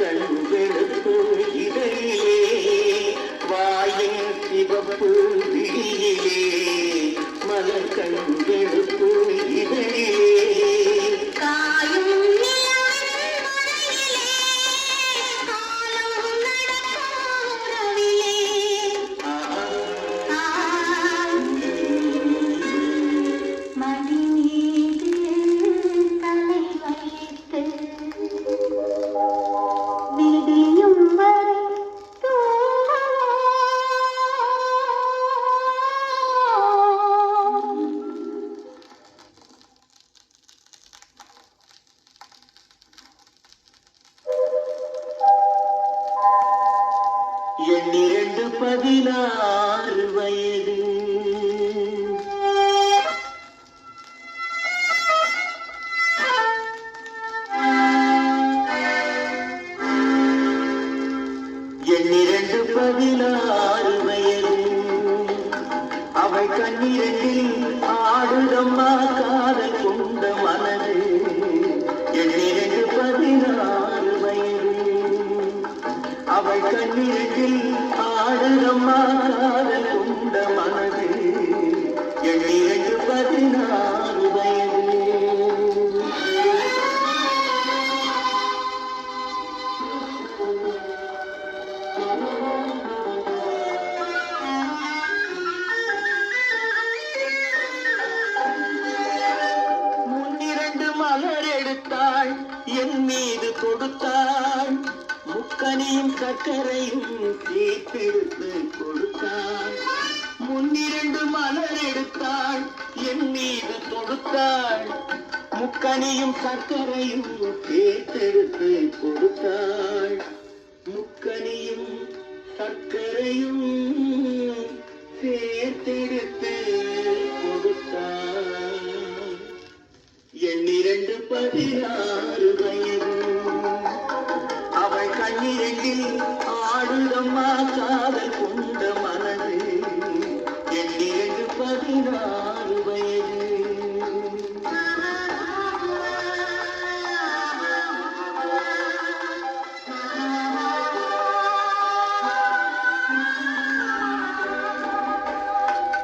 கண்ணு எண்ணிரண்டு பதினாறு வயது. எண்ணிரண்டு பதினாறு வயது. அவள் கண்ணீரில் ஆடுதம்மா கண்ணிருக்கில் கண்ணீரில் காதல் கொண்ட மனது எண்ணிரண்டு பதினாறு வயது. முன்னிரண்டு மலர் எடுத்தாள் என் மீது கொடுத்தாள். முக்கனியும் சர்க்கரையும் தீர்த்தெடுத்து கொடுத்தாள் முன்னிரண்டு மலர் எடுத்தாள் என் மீது தொடுத்தாள். முக்கனியும் சர்க்கரையும் தீர்த்தெடுத்து கொடுத்தாள். முக்கனியும் சர்க்கரையும் சேர்த்தெடுத்து கொடுத்தாள். என் இரண்டு பதினாறு வயது ஆடுதம்மா காதல் கொண்ட மனது. எண்ணிரண்டு பதினாறு வயது.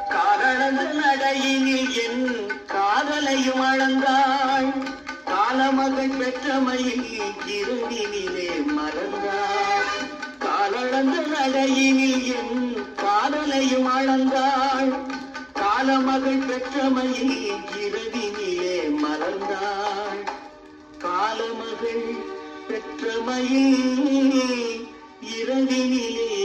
காரணந்த நடையினில் என் காதலையும் அளந்தாள். காலமகள் பெற்றமையில் இருந்தினிலே மறந்தாள். காலளந்த நடையினில் என் காதலையும் அளந்தாள். காலமகள் பெற்றமையில் இருவினிலே மறந்தாள் காலமகள் பெற்றமையில் இரவினிலே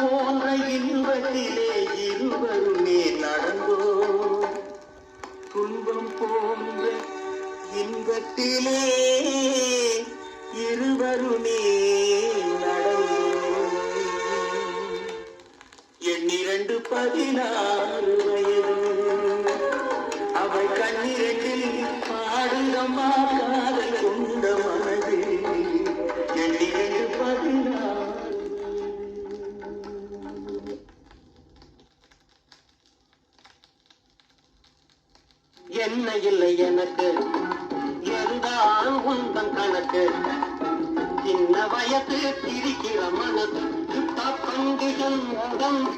போன்ற இன்பத்திலே இருவருமே நடந்தோம். துன்பம் போன்ற இன்பத்திலே இருவருமே நடந்தோம். எண்ணிரண்டு பதினாறு வயது அவள் கண்ணிரண்டில் பாடுதம்மா காதல் கொண்ட இல்லை எனக்கு. எதுதான் உந்தன் கணக்கு? சின்ன வயசு திரிக்கிற மனது பங்குகள் முகம்.